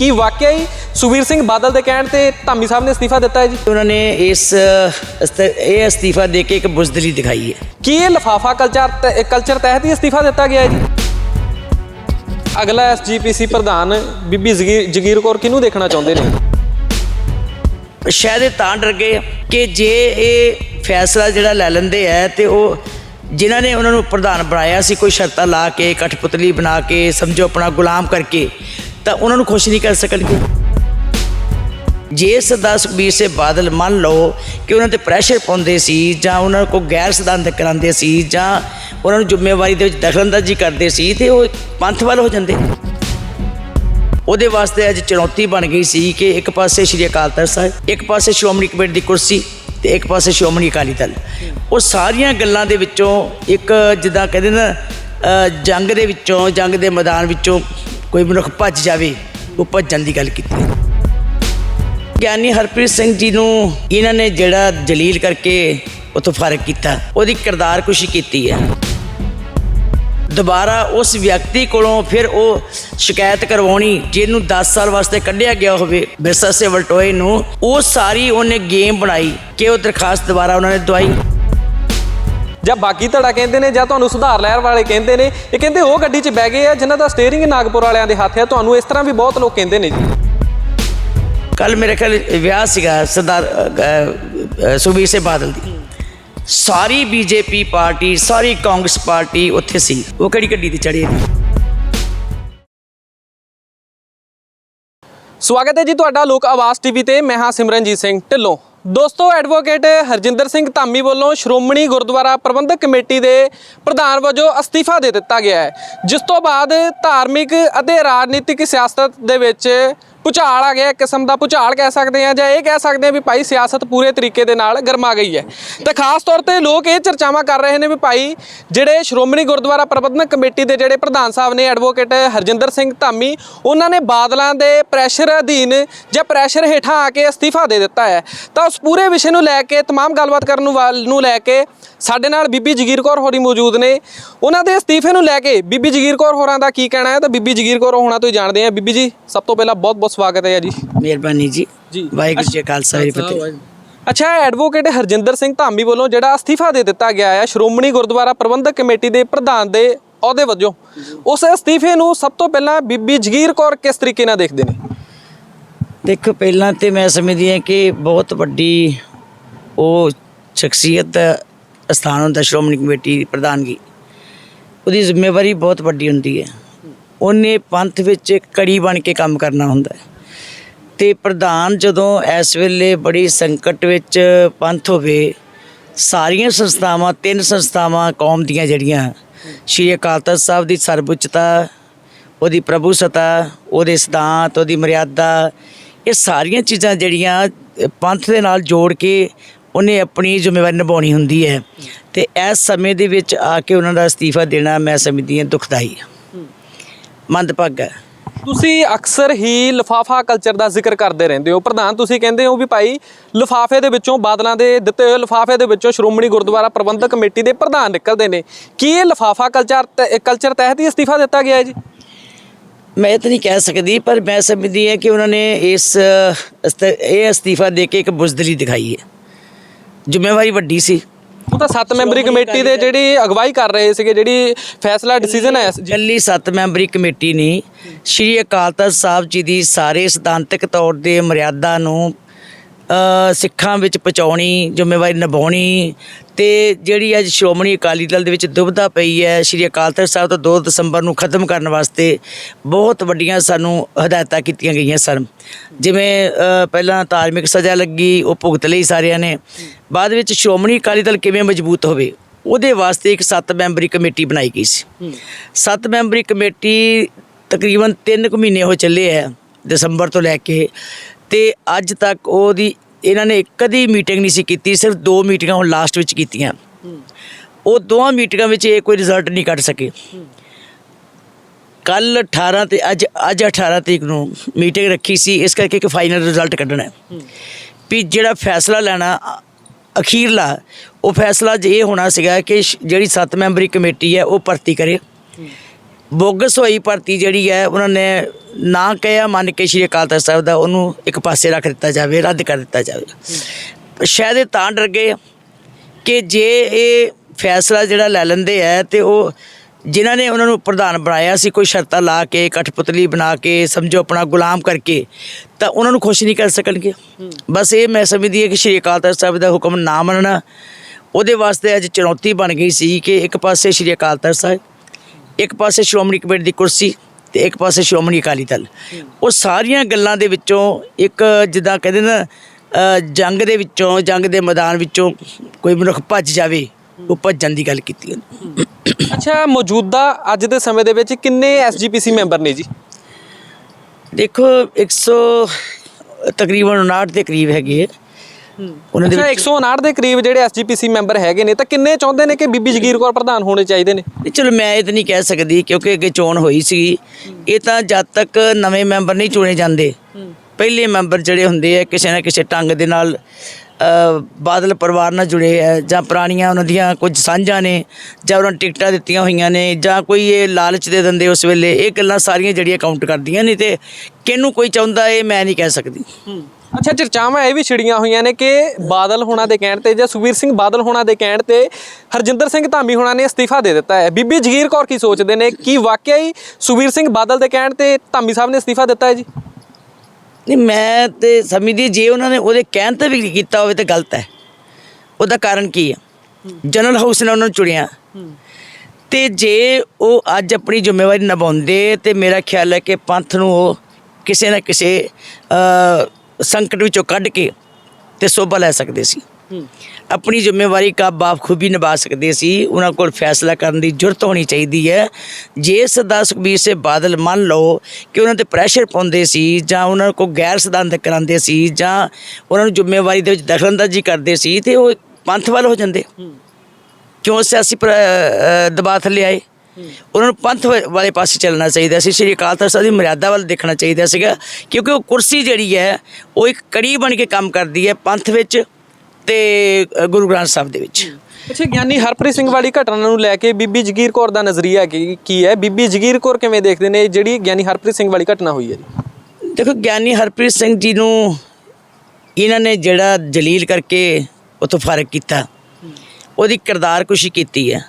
ਕੀ ਵਾਕਿਆ ਹੀ ਸੁਖਬੀਰ ਸਿੰਘ ਬਾਦਲ ਦੇ ਕਹਿਣ ਤੇ ਧਾਮੀ ਸਾਹਿਬ ਨੇ ਅਸਤੀਫਾ ਦਿੱਤਾ ਹੈ ਜੀ? ਉਹਨਾਂ ਨੇ ਇਸ ਇਹ ਅਸਤੀਫਾ ਦੇ ਕੇ ਇੱਕ ਬੁਜ਼ਦਲੀ ਦਿਖਾਈ ਹੈ। ਕੀ ਇਹ ਲਫਾਫਾ ਕਲਚਰ ਕਲਚਰ ਤਹਿਤ ਹੀ ਅਸਤੀਫਾ ਦਿੱਤਾ ਗਿਆ ਹੈ ਜੀ? ਅਗਲਾ ਐਸਜੀਪੀਸੀ ਪ੍ਰਧਾਨ ਬੀਬੀ ਜਗੀਰ ਜਗੀਰ ਕੌਰ ਕਿਹਨੂੰ ਦੇਖਣਾ ਚਾਹੁੰਦੇ ਨੇ? ਸ਼ਾਇਦ ਇਹ ਤਾਂ ਡਰ ਗਏ ਕਿ ਜੇ ਇਹ ਫੈਸਲਾ ਜਿਹੜਾ ਲੈ ਲੈਂਦੇ ਆ ਤੇ ਉਹ ਜਿਨ੍ਹਾਂ ਨੇ ਉਹਨਾਂ ਨੂੰ ਪ੍ਰਧਾਨ ਬਣਾਇਆ ਸੀ ਕੋਈ ਸ਼ਰਤਾਂ ਲਾ ਕੇ ਕਠਪੁਤਲੀ ਬਣਾ ਕੇ ਸਮਝੋ ਆਪਣਾ ਗੁਲਾਮ ਕਰਕੇ ਤਾਂ ਉਹਨਾਂ ਨੂੰ ਖੁਸ਼ ਨਹੀਂ ਕਰ ਸਕਣਗੇ। ਜੇ ਸਰਦਾਰ ਸੁਖਬੀਰ ਸਿੰਘ ਬਾਦਲ ਮੰਨ ਲਓ ਕਿ ਉਹਨਾਂ ਤੇ ਪ੍ਰੈਸ਼ਰ ਪਾਉਂਦੇ ਸੀ ਜਾਂ ਉਹਨਾਂ ਕੋਲ ਗੈਰ ਸਿਧਾਂਤ ਕਰਾਉਂਦੇ ਸੀ ਜਾਂ ਉਹਨਾਂ ਨੂੰ ਜ਼ਿੰਮੇਵਾਰੀ ਦੇ ਵਿੱਚ ਦਖਲਅੰਦਾਜ਼ੀ ਕਰਦੇ ਸੀ ਤੇ ਉਹ ਪੰਥ ਵੱਲ ਹੋ ਜਾਂਦੇ। ਉਹਦੇ ਵਾਸਤੇ ਅੱਜ ਚੁਣੌਤੀ ਬਣ ਗਈ ਸੀ ਕਿ ਇੱਕ ਪਾਸੇ ਸ਼੍ਰੀ ਅਕਾਲ ਤਖਤ ਸਾਹਿਬ, ਇੱਕ ਪਾਸੇ ਸ਼੍ਰੋਮਣੀ ਕਮੇਟੀ ਦੀ ਕੁਰਸੀ ਤੇ ਇੱਕ ਪਾਸੇ ਸ਼੍ਰੋਮਣੀ ਅਕਾਲੀ ਦਲ। ਉਹ ਸਾਰੀਆਂ ਗੱਲਾਂ ਦੇ ਵਿੱਚੋਂ ਇੱਕ ਜਿੱਦਾਂ ਕਹਿੰਦੇ ਨਾ ਜੰਗ ਦੇ ਵਿੱਚੋਂ, ਜੰਗ ਦੇ ਮੈਦਾਨ ਵਿੱਚੋਂ ਕੋਈ ਮਨੁੱਖ ਭੱਜ ਜਾਵੇ, ਉਹ ਭੱਜਣ ਦੀ ਗੱਲ ਕੀਤੀ। ਗਿਆਨੀ ਹਰਪ੍ਰੀਤ ਸਿੰਘ ਜੀ ਨੂੰ ਇਹਨਾਂ ਨੇ ਜਿਹੜਾ ਜਲੀਲ ਕਰਕੇ ਉਥੋਂ ਫ਼ਰਕ ਕੀਤਾ, ਉਹਦੀ ਕਿਰਦਾਰ ਕੁਸ਼ੀ ਕੀਤੀ ਹੈ। ਦੁਬਾਰਾ ਉਸ ਵਿਅਕਤੀ ਕੋਲੋਂ ਫਿਰ ਉਹ ਸ਼ਿਕਾਇਤ ਕਰਵਾਉਣੀ, ਜਿਹਨੂੰ 10 ਸਾਲ ਵਾਸਤੇ ਕੱਢਿਆ ਗਿਆ ਹੋਵੇ ਬਿਰਸਾ ਸੇ ਵਲਟੋਏ ਨੂੰ, ਉਹ ਸਾਰੀ ਉਹਨੇ ਗੇਮ ਬਣਾਈ, ਕਿ ਉਹ ਦਰਖਾਸਤ ਦੁਬਾਰਾ ਉਹਨਾਂ ਨੇ ਦਵਾਈ। ਜਾਂ ਬਾਕੀ ਧੜਾ ਕਹਿੰਦੇ ਨੇ ਜਾਂ ਤੁਹਾਨੂੰ ਸੁਧਾਰ ਲਹਿਰ ਵਾਲੇ ਕਹਿੰਦੇ ਨੇ ਇਹ ਕਹਿੰਦੇ ਉਹ ਗੱਡੀ 'ਚ ਬਹਿ ਗਏ ਆ ਜਿਨ੍ਹਾਂ ਦਾ ਸਟੀਅਰਿੰਗ ਨਾਗਪੁਰ ਵਾਲਿਆਂ ਦੇ ਹੱਥ ਹੈ ਤੁਹਾਨੂੰ ਇਸ ਤਰ੍ਹਾਂ ਵੀ ਬਹੁਤ ਲੋਕ ਕਹਿੰਦੇ ਨੇ ਜੀ। ਕੱਲ ਮੇਰੇ ਖਿਆਲ ਵਿਆਹ ਸੀਗਾ ਸਰਦਾਰ ਸੁਖਬੀਰ ਸਿੰਘ ਬਾਦਲ ਦੀ। ਸਾਰੀ ਬੀਜੇਪੀ ਪਾਰਟੀ ਸਾਰੀ ਕਾਂਗਰਸ ਪਾਰਟੀ ਉੱਥੇ ਸੀ। ਉਹ ਕਿਹੜੀ ਗੱਡੀ ਤੇ ਚੜੇ ਨੇ ਸਵਾਗਤ ਹੈ ਜੀ ਤੁਹਾਡਾ ਲੋਕ ਆਵਾਜ਼ ਟੀਵੀ ਤੇ। ਮੈਂ ਹਾਂ ਸਿਮਰਨਜੀਤ ਸਿੰਘ ਢਿੱਲੋਂ। ਦੋਸਤੋ ਐਡਵੋਕੇਟ ਹਰਜਿੰਦਰ ਸਿੰਘ ਧਾਮੀ ਵੱਲੋਂ ਸ਼੍ਰੋਮਣੀ ਗੁਰਦੁਆਰਾ ਪ੍ਰਬੰਧਕ ਕਮੇਟੀ ਦੇ ਪ੍ਰਧਾਨ ਵਜੋਂ ਅਸਤੀਫਾ ਦੇ ਦਿੱਤਾ ਗਿਆ ਹੈ, ਜਿਸ ਤੋਂ ਬਾਅਦ ਧਾਰਮਿਕ ਅਤੇ ਰਾਜਨੀਤਿਕ ਸਿਆਸਤ ਦੇ ਵਿੱਚ ਭੁਚਾਲ ਆ ਗਿਆ ਇੱਕ ਕਿਸਮ ਦਾ ਭੁਚਾਲ ਕਹਿ ਸਕਦੇ ਆ ਜਾਂ ਇਹ ਕਹਿ ਸਕਦੇ ਆ ਵੀ ਭਾਈ ਸਿਆਸਤ ਪੂਰੇ ਤਰੀਕੇ ਦੇ ਨਾਲ ਗਰਮਾ ਗਈ ਹੈ ਤੇ ਖਾਸ ਤੌਰ ਤੇ ਲੋਕ ਇਹ ਚਰਚਾਵਾਂ ਕਰ ਰਹੇ ਨੇ ਵੀ ਭਾਈ ਜਿਹੜੇ ਸ਼੍ਰੋਮਣੀ ਗੁਰਦੁਆਰਾ ਪ੍ਰਬੰਧਕ ਕਮੇਟੀ ਦੇ ਜਿਹੜੇ ਪ੍ਰਧਾਨ ਸਾਹਿਬ ਨੇ ਐਡਵੋਕੇਟ ਹਰਜਿੰਦਰ ਸਿੰਘ ਧਾਮੀ ਉਹਨਾਂ ਨੇ ਬਾਦਲਾਂ ਦੇ ਪ੍ਰੈਸ਼ਰ ਅਧੀਨ ਜਾਂ ਪ੍ਰੈਸ਼ਰ ਹੇਠਾਂ ਆ ਕੇ ਅਸਤੀਫਾ ਦੇ ਦਿੱਤਾ ਹੈ ਤਾਂ ਉਸ ਪੂਰੇ ਵਿਸ਼ੇ ਨੂੰ ਲੈ ਕੇ तमाम ਗੱਲਬਾਤ ਕਰਨ ਨੂੰ ਵੱਲ ਨੂੰ ਲੈ ਕੇ ਸਾਡੇ ਨਾਲ ਬੀਬੀ ਜਗੀਰ ਕੌਰ ਹੋਰੀ ਮੌਜੂਦ ਨੇ ਉਹਨਾਂ ਦੇ ਅਸਤੀਫੇ ਨੂੰ ਲੈ ਕੇ ਬੀਬੀ ਜਗੀਰ ਕੌਰ ਹੋਰਾਂ ਦਾ ਕੀ ਕਹਿਣਾ ਹੈ ਤਾਂ ਬੀਬੀ ਜਗੀਰ ਕੌਰ ਹੋਣਾ ਤੋਂ ਹੀ ਜਾਣਦੇ ਆ ਬੀਬੀ ਜੀ ਸਭ ਤੋਂ ਪਹਿਲਾਂ ਬਹੁਤ ਬਹੁਤ ਸਵਾਗਤ ਹੈ ਜੀ। ਮਿਹਰਬਾਨੀ ਜੀ। ਜੀ। ਵਾਹਿਗੁਰੂ ਜੀ ਕਾ ਖਾਲਸਾ ਜੀ ਕੀ ਫਤਿਹ। ਅੱਛਾ ਐਡਵੋਕੇਟ ਹਰਜਿੰਦਰ ਸਿੰਘ ਧਾਮੀ ਵੱਲੋਂ ਜਿਹੜਾ ਅਸਤੀਫਾ ਦੇ ਦਿੱਤਾ ਗਿਆ ਹੈ ਸ਼੍ਰੋਮਣੀ ਗੁਰਦੁਆਰਾ ਪ੍ਰਬੰਧਕ ਕਮੇਟੀ ਦੇ ਪ੍ਰਧਾਨ ਦੇ ਅਹੁਦੇ ਵਜੋਂ ਉਸ ਅਸਤੀਫੇ ਨੂੰ ਸਭ ਤੋਂ ਪਹਿਲਾਂ ਬੀਬੀ ਜਗੀਰ ਕੌਰ ਕਿਸ ਤਰੀਕੇ ਨਾਲ ਦੇਖਦੇ ਨੇ? ਦੇਖੋ ਪਹਿਲਾਂ ਤੇ ਮੈਂ ਸਮਝਦੀ ਹਾਂ ਕਿ ਬਹੁਤ ਵੱਡੀ ਉਹ ਸ਼ਖਸੀਅਤ ਦਾ ਸਥਾਨ ਹੁੰਦਾ ਸ਼੍ਰੋਮਣੀ ਕਮੇਟੀ ਦੀ ਪ੍ਰਧਾਨਗੀ। ਉਹਦੀ ਜ਼ਿੰਮੇਵਾਰੀ ਬਹੁਤ ਵੱਡੀ ਹੁੰਦੀ ਹੈ। ਉਹਨੇ ਪੰਥ ਵਿੱਚ ਕੜੀ ਬਣ ਕੇ ਕੰਮ ਕਰਨਾ ਹੁੰਦਾ ਹੈ। ਤੇ ਪ੍ਰਧਾਨ ਜਦੋਂ ਇਸ ਵੇਲੇ ਬੜੀ ਸੰਕਟ ਵਿੱਚ ਪੰਥ ਹੋਵੇ, ਸਾਰੀਆਂ ਸੰਸਥਾਵਾਂ, ਤਿੰਨ ਸੰਸਥਾਵਾਂ ਕੌਮ ਦੀਆਂ ਜਿਹੜੀਆਂ, ਸ਼੍ਰੀ ਅਕਾਲ ਤਖਤ ਸਾਹਿਬ ਦੀ ਸਰਵਉੱਚਤਾ, ਉਹਦੀ ਪ੍ਰਭੂਸਤਾ ਉਹਦੇ ਸਿਧਾਂਤ, ਉਹਦੀ ਮਰਿਆਦਾ, ਇਹ ਸਾਰੀਆਂ ਚੀਜ਼ਾਂ ਜਿਹੜੀਆਂ ਪੰਥ ਦੇ ਨਾਲ ਜੋੜ ਕੇ ਉਹਨੇ ਆਪਣੀ ਜ਼ਿੰਮੇਵਾਰੀ ਨਿਭਾਉਣੀ ਹੁੰਦੀ ਹੈ। ਤੇ ਇਸ ਸਮੇਂ ਦੇ ਵਿੱਚ ਆ ਕੇ ਉਹਨਾਂ ਦਾ ਅਸਤੀਫਾ ਦੇਣਾ ਮੈਂ ਸਮਝਦੀ ਹਾਂ ਦੁਖਦਾਈ ਹੈ। ਮੰਦਭਾਗਾ ਹੈ। ਤੁਸੀਂ ਅਕਸਰ ਹੀ ਲਫਾਫਾ ਕਲਚਰ ਦਾ ਜ਼ਿਕਰ ਕਰਦੇ ਰਹਿੰਦੇ ਹੋ। ਪ੍ਰਧਾਨ ਤੁਸੀਂ ਕਹਿੰਦੇ ਹੋ ਵੀ ਭਾਈ ਲਫਾਫੇ ਦੇ ਵਿੱਚੋਂ ਬਾਦਲਾਂ ਦੇ ਦਿੱਤੇ ਹੋਏ ਲਫਾਫੇ ਦੇ ਵਿੱਚੋਂ ਸ਼੍ਰੋਮਣੀ ਗੁਰਦੁਆਰਾ ਪ੍ਰਬੰਧਕ ਕਮੇਟੀ ਦੇ ਪ੍ਰਧਾਨ ਨਿਕਲਦੇ ਨੇ। ਕੀ ਇਹ ਲਫਾਫਾ ਕਲਚਰ ਕਲਚਰ ਤਹਿਤ ਹੀ ਅਸਤੀਫਾ ਦਿੱਤਾ ਗਿਆ ਹੈ ਜੀ? ਮੈਂ ਇਹ ਤਾਂ ਨਹੀਂ ਕਹਿ ਸਕਦੀ ਪਰ ਮੈਂ ਸਮਝਦੀ ਹਾਂ ਕਿ ਉਹਨਾਂ ਨੇ ਇਸ ਇਹ ਅਸਤੀਫਾ ਦੇ ਕੇ ਇੱਕ ਬੁਜ਼ਦਲੀ ਦਿਖਾਈ ਹੈ। ਜ਼ਿੰਮੇਵਾਰੀ ਵੱਡੀ ਸੀ। ਉਹ ਤਾਂ ਸੱਤ ਮੈਂਬਰੀ ਕਮੇਟੀ ਦੇ ਜਿਹੜੀ ਅਗਵਾਈ ਕਰ ਰਹੇ ਸੀਗੇ, ਜਿਹੜੀ ਫੈਸਲਾ ਡਿਸੀਜਨ ਹੈ ਜੱਲੀ ਸੱਤ ਮੈਂਬਰੀ ਕਮੇਟੀ ਨੇ ਸ਼੍ਰੀ ਅਕਾਲ ਤਖਤ ਸਾਹਿਬ ਜੀ ਦੀ ਸਾਰੇ ਸਿਧਾਂਤਕ ਤੌਰ ਦੇ ਮਰਿਆਦਾ ਨੂੰ ਸਿੱਖਾਂ ਵਿੱਚ ਪਹੁੰਚਾਉਣੀ ਜ਼ਿੰਮੇਵਾਰੀ ਨਿਭਾਉਣੀ ਤੇ ਜਿਹੜੀ ਅੱਜ ਸ਼੍ਰੋਮਣੀ ਅਕਾਲੀ ਦਲ ਦੇ ਵਿੱਚ ਦੁਬਿਧਾ ਪਈ ਹੈ ਸ਼੍ਰੀ ਅਕਾਲ ਤਖਤ ਸਾਹਿਬ ਤੋਂ 2 ਦਸੰਬਰ ਨੂੰ ਖਤਮ ਕਰਨ ਵਾਸਤੇ ਬਹੁਤ ਵੱਡੀਆਂ ਸਾਨੂੰ ਹਦਾਇਤਾਂ ਕੀਤੀਆਂ ਗਈਆਂ ਸਨ। ਜਿਵੇਂ ਪਹਿਲਾਂ ਧਾਰਮਿਕ ਸਜ਼ਾ ਲੱਗੀ ਉਹ ਭੁਗਤ ਲਈ ਸਾਰਿਆਂ ਨੇ। ਬਾਅਦ ਵਿੱਚ ਸ਼੍ਰੋਮਣੀ ਅਕਾਲੀ ਦਲ ਕਿਵੇਂ ਮਜ਼ਬੂਤ ਹੋਵੇ ਉਹਦੇ ਵਾਸਤੇ ਇੱਕ ਸੱਤ ਮੈਂਬਰੀ ਕਮੇਟੀ ਬਣਾਈ ਗਈ ਸੀ। ਸੱਤ ਮੈਂਬਰੀ ਕਮੇਟੀ ਤਕਰੀਬਨ 3 ਕੁ ਮਹੀਨੇ ਹੋ ਚੱਲੇ ਆ ਦਸੰਬਰ ਤੋਂ ਲੈ ਕੇ ਤੇ ਅੱਜ ਤੱਕ ਉਹਦੀ, ਇਹਨਾਂ ਨੇ ਕਦੀ ਮੀਟਿੰਗ ਨਹੀਂ ਸੀ ਕੀਤੀ, ਸਿਰਫ ਦੋ ਮੀਟਿੰਗਾਂ ਹੁਣ ਲਾਸਟ ਵਿੱਚ ਕੀਤੀਆਂ। ਉਹ ਦੋਵਾਂ ਮੀਟਿੰਗਾਂ ਵਿੱਚ ਇਹ ਕੋਈ ਰਿਜ਼ਲਟ ਨਹੀਂ ਕੱਢ ਸਕੇ। ਕੱਲ 18 ਤੇ, ਅੱਜ ਅੱਜ 18 ਤਰੀਕ ਨੂੰ ਮੀਟਿੰਗ ਰੱਖੀ ਸੀ, ਇਸ ਕਰਕੇ ਇੱਕ ਫਾਈਨਲ ਰਿਜ਼ਲਟ ਕੱਢਣਾ ਹੈ। ਵੀ ਜਿਹੜਾ ਫੈਸਲਾ ਲੈਣਾ, ਅਖੀਰਲਾ, ਉਹ ਫੈਸਲਾ ਜੇ ਇਹ ਹੋਣਾ ਸੀਗਾ ਕਿ ਸ਼- ਜਿਹੜੀ 7 ਮੈਂਬਰੀ ਕਮੇਟੀ ਹੈ, ਉਹ ਭਰਤੀ ਕਰੇ। ਬੋਗਸ ਹੋਈ ਭਰਤੀ ਜਿਹੜੀ ਹੈ, ਉਹਨਾਂ ਨੇ ਨਾ ਕਹਿਆ ਮੰਨ ਕੇ ਸ਼੍ਰੀ ਅਕਾਲ ਤਖਤ ਸਾਹਿਬ ਦਾ ਉਹਨੂੰ ਇੱਕ ਪਾਸੇ ਰੱਖ ਦਿੱਤਾ ਜਾਵੇ, ਰੱਦ ਕਰ ਦਿੱਤਾ ਜਾਵੇ। ਸ਼ਾਇਦ ਇਹ ਤਾਂ ਡਰ ਗਏ ਕਿ ਜੇ ਇਹ ਫੈਸਲਾ ਜਿਹੜਾ ਲੈ ਲੈਂਦੇ ਆ ਤੇ ਉਹ ਜਿਨ੍ਹਾਂ ਨੇ ਉਹਨਾਂ ਨੂੰ ਪ੍ਰਧਾਨ ਬਣਾਇਆ ਸੀ, ਕੋਈ ਸ਼ਰਤਾਂ ਲਾ ਕੇ, ਕਠਪੁਤਲੀ ਬਣਾ ਕੇ, ਸਮਝੋ ਆਪਣਾ ਗੁਲਾਮ ਕਰਕੇ, ਤਾਂ ਉਹਨਾਂ ਨੂੰ ਖੁਸ਼ ਨਹੀਂ ਕਰ ਸਕਣਗੇ। ਬਸ ਇਹ ਮੈਂ ਸਮਝਦੀ ਹਾਂ ਕਿ ਸ਼੍ਰੀ ਅਕਾਲ ਤਖਤ ਸਾਹਿਬ ਦਾ ਹੁਕਮ ਨਾ ਮੰਨਣਾ, ਉਹਦੇ ਵਾਸਤੇ ਅੱਜ ਚੁਣੌਤੀ ਬਣ ਗਈ ਸੀ ਕਿ ਇੱਕ ਪਾਸੇ ਸ਼੍ਰੀ ਅਕਾਲ ਤਖਤ ਸਾਹਿਬ ਇੱਕ ਪਾਸੇ ਸ਼੍ਰੋਮਣੀ ਕਮੇਟੀ ਦੀ ਕੁਰਸੀ ਤੇ ਇੱਕ ਪਾਸੇ ਸ਼੍ਰੋਮਣੀ ਅਕਾਲੀ ਦਲ। ਉਹ ਸਾਰੀਆਂ ਗੱਲਾਂ ਦੇ ਵਿੱਚੋਂ ਇੱਕ ਜਿੱਦਾਂ ਕਹਿੰਦੇ ਨਾ ਜੰਗ ਦੇ ਵਿੱਚੋਂ ਜੰਗ ਦੇ ਮੈਦਾਨ ਵਿੱਚੋਂ ਕੋਈ ਮਨੁੱਖ ਭੱਜ ਜਾਵੇ ਉਹ ਭੱਜਣ ਦੀ ਗੱਲ ਕੀਤੀ ਅੱਛਾ ਮੌਜੂਦਾ ਅੱਜ ਦੇ ਸਮੇਂ ਦੇ ਵਿੱਚ ਕਿੰਨੇ ਐਸਜੀਪੀਸੀ ਮੈਂਬਰ ਨੇ ਜੀ? ਦੇਖੋ 100 ਤਕਰੀਬਨ 59 ਦੇ ਕਰੀਬ ਹੈਗੇ। ਉਹਨਾਂ ਦੇ ਅੱਛਾ ਵਿੱਚ 159 ਦੇ ਕਰੀਬ ਜਿਹੜੇ ਐਸਜੀਪੀਸੀ ਮੈਂਬਰ ਹੈਗੇ ਨੇ ਤਾਂ ਕਿੰਨੇ ਚਾਹੁੰਦੇ ਨੇ ਕਿ ਬੀਬੀ ਜਗੀਰ ਕੌਰ ਪ੍ਰਧਾਨ ਹੋਣੇ ਚਾਹੀਦੇ ਨੇ? ਚਲੋ ਮੈਂ ਇਹ ਤਾਂ ਨਹੀਂ ਕਹਿ ਸਕਦੀ ਕਿਉਂਕਿ ਅੱਗੇ ਚੋਣ ਹੋਈ ਸੀ ਇਹ ਤਾਂ ਜਦ ਤੱਕ ਨਵੇਂ ਮੈਂਬਰ ਨਹੀਂ ਚੁਣੇ ਜਾਂਦੇ। ਪਹਿਲੇ ਮੈਂਬਰ ਜਿਹੜੇ ਹੁੰਦੇ ਆ ਕਿਸੇ ਨਾ ਕਿਸੇ ਢੰਗ ਦੇ ਨਾਲ ਅ, ਬਾਦਲ ਪਰਿਵਾਰ ਨਾਲ ਜੁੜੇ ਆ ਜਾਂ ਪੁਰਾਣੀਆਂ ਉਹਨਾਂ ਦੀਆਂ ਕੁਝ ਸਾਂਝਾਂ ਨੇ ਜਾਂ ਉਹਨਾਂ ਨੂੰ ਟਿਕਟਾਂ ਦਿੱਤੀਆਂ ਹੋਈਆਂ ਨੇ ਜਾਂ ਕੋਈ ਇਹ ਲਾਲਚ ਦੇ ਦਿੰਦੇ ਉਸ ਵੇਲੇ ਇਹ ਗੱਲਾਂ ਸਾਰੀਆਂ ਜਿਹੜੀਆਂ ਕਾਊਂਟ ਕਰਦੀਆਂ ਨਹੀਂ ਤੇ ਕਿਹਨੂੰ ਕੋਈ ਚਾਹੁੰਦਾ ਇਹ ਮੈਂ ਨਹੀਂ ਕਹਿ ਸਕਦੀ। ਅੱਛਾ, ਚਰਚਾਵਾਂ ਇਹ ਵੀ ਛਿੜੀਆਂ ਹੋਈਆਂ ਨੇ ਕਿ ਬਾਦਲ ਹੋਣਾ ਦੇ ਕਹਿਣ ਤੇ ਜਾਂ ਸੁਖਬੀਰ ਸਿੰਘ ਬਾਦਲ ਹੋਣਾ ਦੇ ਕਹਿਣ ਤੇ ਹਰਜਿੰਦਰ ਸਿੰਘ ਧਾਮੀ ਹੋਣਾ ਨੇ ਅਸਤੀਫਾ ਦੇ ਦਿੱਤਾ ਹੈ। ਬੀਬੀ ਜਗੀਰ ਕੌਰ ਕੀ ਸੋਚਦੇ ਨੇ? ਕੀ ਵਾਕਿਆ ਹੀ ਸੁਖਬੀਰ ਸਿੰਘ ਬਾਦਲ ਦੇ ਕਹਿਣ ਤੇ ਧਾਮੀ ਸਾਹਿਬ ਨੇ ਅਸਤੀਫਾ ਦਿੱਤਾ ਹੈ ਜੀ? ਨਹੀਂ, ਮੈਂ ਤੇ ਸਮਝਦੀ ਜੇ ਉਹਨਾਂ ਨੇ ਉਹਦੇ ਕਹਿਣ ਤੇ ਵੀ ਕੀਤਾ ਹੋਵੇ ਤੇ ਗਲਤ ਹੈ। ਉਹਦਾ ਕਾਰਨ ਕੀ ਹੈ ਜਨਰਲ ਹਾਊਸ ਨੇ ਉਹਨਾਂ ਨੂੰ ਚੁਣਿਆ। ਤੇ ਜੇ ਉਹ ਅੱਜ ਆਪਣੀ ਜ਼ਿੰਮੇਵਾਰੀ ਨਿਭਾਉਂਦੇ ਤੇ ਮੇਰਾ ਖਿਆਲ ਹੈ ਕਿ ਪੰਥ ਨੂੰ ਉਹ ਕਿਸੇ ਨਾ ਕਿਸੇ ਸੰਕਟ ਵਿੱਚੋਂ ਕੱਢ ਕੇ ਤੇ ਸੋਭਾ ਲੈ ਸਕਦੇ ਸੀ। ਆਪਣੀ ਜ਼ਿੰਮੇਵਾਰੀ ਕਾ ਬਾਖੂਬੀ ਨਿਭਾ ਸਕਦੇ ਸੀ। ਉਹਨਾਂ ਕੋਲ ਫੈਸਲਾ ਕਰਨ ਦੀ ਜ਼ਰੂਰਤ ਹੋਣੀ ਚਾਹੀਦੀ ਹੈ। ਜੇ ਸਰਦਾਰ ਸੁਖਬੀਰ ਸਿੰਘ ਬਾਦਲ ਮੰਨ ਲਓ ਕਿ ਉਹਨਾਂ ਤੇ ਪ੍ਰੈਸ਼ਰ ਪਾਉਂਦੇ ਸੀ ਜਾਂ ਉਹਨਾਂ ਕੋ ਗੈਰ ਸਿਧਾਂਤਕ ਕਰਾਉਂਦੇ ਸੀ ਜਾਂ ਉਹਨਾਂ ਨੂੰ ਜ਼ਿੰਮੇਵਾਰੀ ਦੇ ਵਿੱਚ ਦਖਲਅੰਦਾਜ਼ੀ ਕਰਦੇ ਸੀ ਤੇ ਉਹ ਪੰਥ ਵੱਲ ਹੋ ਜਾਂਦੇ। ਕਿਉਂ ਸਿਆਸੀ ਦਬਾਅ ਥੱਲੇ ਆਏ? ਉਹਨਾਂ ਨੂੰ ਪੰਥ ਵਾਲੇ ਪਾਸੇ ਚੱਲਣਾ ਚਾਹੀਦਾ ਸੀ। ਸ਼੍ਰੀ ਅਕਾਲ ਤਖਤ ਸਾਹਿਬ ਦੀ ਮਰਿਆਦਾ ਵੱਲ ਦੇਖਣਾ ਚਾਹੀਦਾ ਸੀਗਾ ਕਿਉਂਕਿ ਉਹ ਕੁਰਸੀ ਜਿਹੜੀ ਹੈ ਉਹ ਇੱਕ ਕੜੀ ਬਣ ਕੇ ਕੰਮ ਕਰਦੀ ਹੈ ਪੰਥ ਵਿੱਚ ਤੇ ਗੁਰੂ ਗ੍ਰੰਥ ਸਾਹਿਬ ਦੇ ਵਿੱਚ। ਅੱਛਾ ਗਿਆਨੀ ਹਰਪ੍ਰੀਤ ਸਿੰਘ ਵਾਲੀ ਘਟਨਾ ਨੂੰ ਲੈ ਕੇ ਬੀਬੀ ਜਗੀਰ ਕੌਰ ਦਾ ਨਜ਼ਰੀਆ ਕੀ ਕੀ ਹੈ? ਬੀਬੀ ਜਗੀਰ ਕੌਰ ਕਿਵੇਂ ਦੇਖਦੇ ਨੇ? ਜਿਹੜੀ ਗਿਆਨੀ ਹਰਪ੍ਰੀਤ ਸਿੰਘ ਵਾਲੀ ਘਟਨਾ ਹੋਈ ਹੈ ਜੀ। ਦੇਖੋ ਗਿਆਨੀ ਹਰਪ੍ਰੀਤ ਸਿੰਘ ਜੀ ਨੂੰ ਇਹਨਾਂ ਨੇ ਜਿਹੜਾ ਜਲੀਲ ਕਰਕੇ ਉਥੋਂ ਫ਼ਰਕ ਕੀਤਾ। ਉਹਦੀ ਕਿਰਦਾਰ ਕੁਸ਼ੀ ਕੀਤੀ ਹੈ।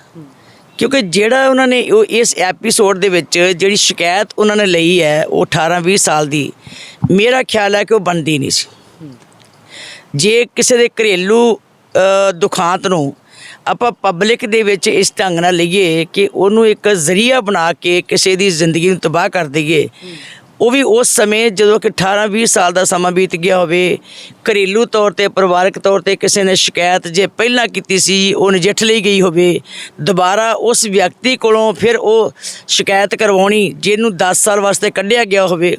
ਕਿਉਂਕਿ ਜਿਹੜਾ ਉਹਨਾਂ ਨੇ ਉਹ ਇਸ ਐਪੀਸੋਡ ਦੇ ਵਿੱਚ ਜਿਹੜੀ ਸ਼ਿਕਾਇਤ ਉਹਨਾਂ ਨੇ ਲਈ ਹੈ, ਉਹ 18 20 ਸਾਲ ਦੀ, ਮੇਰਾ ਖਿਆਲ ਹੈ ਕਿ ਉਹ ਬਣਦੀ ਨਹੀਂ ਸੀ। ਜੇ ਕਿਸੇ ਦੇ ਘਰੇਲੂ ਦੁਖਾਂਤ ਨੂੰ ਆਪਾਂ ਪਬਲਿਕ ਦੇ ਵਿੱਚ ਇਸ ਢੰਗ ਨਾਲ ਲਈਏ ਕਿ ਉਹਨੂੰ ਇੱਕ ਜ਼ਰੀਆ ਬਣਾ ਕੇ ਕਿਸੇ ਦੀ ਜ਼ਿੰਦਗੀ ਨੂੰ ਤਬਾਹ ਕਰ ਦਈਏ ਉਹ ਵੀ ਉਸ ਸਮੇਂ ਜਦੋਂ ਕਿ 18 20 ਸਾਲ ਦਾ ਸਮਾਂ ਬੀਤ ਗਿਆ ਹੋਵੇ, ਘਰੇਲੂ ਤੌਰ ਤੇ, ਪਰਿਵਾਰਕ ਤੌਰ ਤੇ ਕਿਸੇ ਨੇ ਸ਼ਿਕਾਇਤ ਜੇ ਪਹਿਲਾਂ ਕੀਤੀ ਸੀ, ਉਹ ਨਜਿੱਠ ਲਈ ਗਈ ਹੋਵੇ, ਦੁਬਾਰਾ ਉਸ ਵਿਅਕਤੀ ਕੋਲੋਂ ਫਿਰ ਉਹ ਸ਼ਿਕਾਇਤ ਕਰਵਾਉਣੀ ਜਿਹਨੂੰ 10 ਸਾਲ ਵਾਸਤੇ ਕੱਢਿਆ ਗਿਆ ਹੋਵੇ,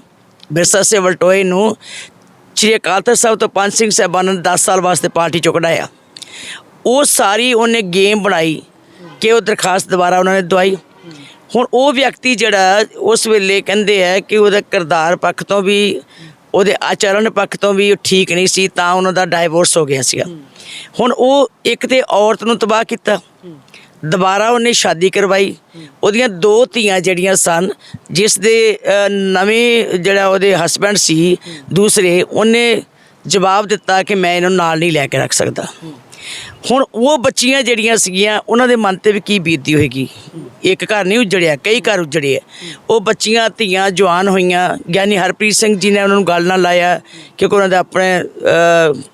ਬਿਰਸਾ ਸੇ ਵਲਟੋਏ ਨੂੰ ਸ਼੍ਰੀ ਅਕਾਲ ਤਖਤ ਸਾਹਿਬ ਤੋਂ ਪੰਜ ਸਿੰਘ ਸਾਹਿਬਾਨ ਨੇ 10 ਸਾਲ ਵਾਸਤੇ ਪਾਰਟੀ ਚੋਂ ਕਢਾਇਆ। ਉਹ ਸਾਰੀ ਉਹਨੇ ਗੇਮ ਬਣਾਈ ਕਿ ਉਹ ਦਰਖਾਸਤ ਦੁਬਾਰਾ ਉਹਨਾਂ ਨੇ ਦਵਾਈ। ਹੁਣ ਉਹ ਵਿਅਕਤੀ ਜਿਹੜਾ ਉਸ ਵੇਲੇ ਕਹਿੰਦੇ ਆ ਕਿ ਉਹਦਾ ਕਿਰਦਾਰ ਪੱਖ ਤੋਂ ਵੀ ਉਹਦੇ ਆਚਰਣ ਪੱਖ ਤੋਂ ਵੀ ਉਹ ਠੀਕ ਨਹੀਂ ਸੀ ਤਾਂ ਉਹਨਾਂ ਦਾ ਡਾਈਵੋਰਸ ਹੋ ਗਿਆ ਸੀਗਾ। ਹੁਣ ਉਹ ਇੱਕ ਤੇ ਔਰਤ ਨੂੰ ਤਬਾਹ ਕੀਤਾ ਦੁਬਾਰਾ ਉਹਨੇ ਸ਼ਾਦੀ ਕਰਵਾਈ। ਉਹਦੀਆਂ ਦੋ ਧੀਆਂ ਜਿਹੜੀਆਂ ਸਨ ਜਿਸ ਦੇ ਨਵੇਂ ਜਿਹੜਾ ਉਹਦੇ ਹਸਬੰਡ ਸੀ ਦੂਸਰੇ ਉਹਨੇ ਜਵਾਬ ਦਿੱਤਾ ਕਿ ਮੈਂ ਇਹਨਾਂ ਨਾਲ ਨਹੀਂ ਲੈ ਕੇ ਰੱਖ ਸਕਦਾ। ਹੁਣ ਉਹ ਬੱਚੀਆਂ ਜਿਹੜੀਆਂ ਸੀਗੀਆਂ, ਉਹਨਾਂ ਦੇ ਮਨ ਤੇ ਵੀ ਕੀ ਬੀਤਦੀ ਹੋਏਗੀ? ਇੱਕ ਘਰ ਨਹੀਂ ਉਜੜਿਆ, ਕਈ ਘਰ ਉਜੜੇ ਆ। ਉਹ ਬੱਚੀਆਂ, ਧੀਆਂ, ਜਵਾਨ ਹੋਈਆਂ ਗਿਆਨੀ ਹਰਪ੍ਰੀਤ ਸਿੰਘ ਜੀ ਨੇ ਉਹਨਾਂ ਨੂੰ ਗੱਲ ਨਾਲ ਲਾਇਆ, ਕਿਉਂਕਿ ਉਹਨਾਂ ਦਾ ਆਪਣੇ